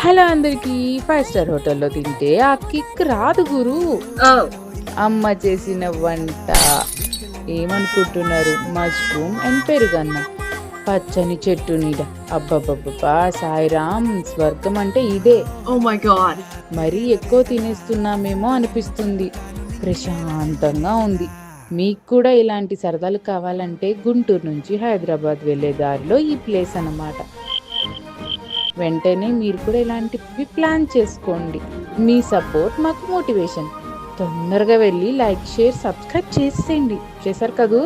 Hello అందరికి five star హోటల్లో తింటే ఆ కిక్ రాదు గురు. అమ్మ చేసిన వంట. ఏమనుకుంటున్నారు? మష్రూమ్ అండ్ పెరుగన్నం. పచ్చని చెట్టు నీడ. అబ్బబ్బబ్బా సాయిరామ్ స్వర్గం అంటే ఇదే. మరీ ఎక్కువ తినేస్తున్నామేమో అనిపిస్తుంది. ప్రశాంతంగా ఉంది. మీకు కూడా ఇలాంటి సరదాలు కావాలంటే గుంటూరు నుంచి హైదరాబాద్ వెళ్ళే దారిలో ఈ ప్లేస్ అన్నమాట. వెంటనే మీరు కూడా ఇలాంటివి ప్లాన్ చేసుకోండి. మీ సపోర్ట్ మాకు మోటివేషన్. తొందరగా వెళ్ళి లైక్ షేర్ సబ్స్క్రైబ్ చేసేయండి. చేశారు కదూ?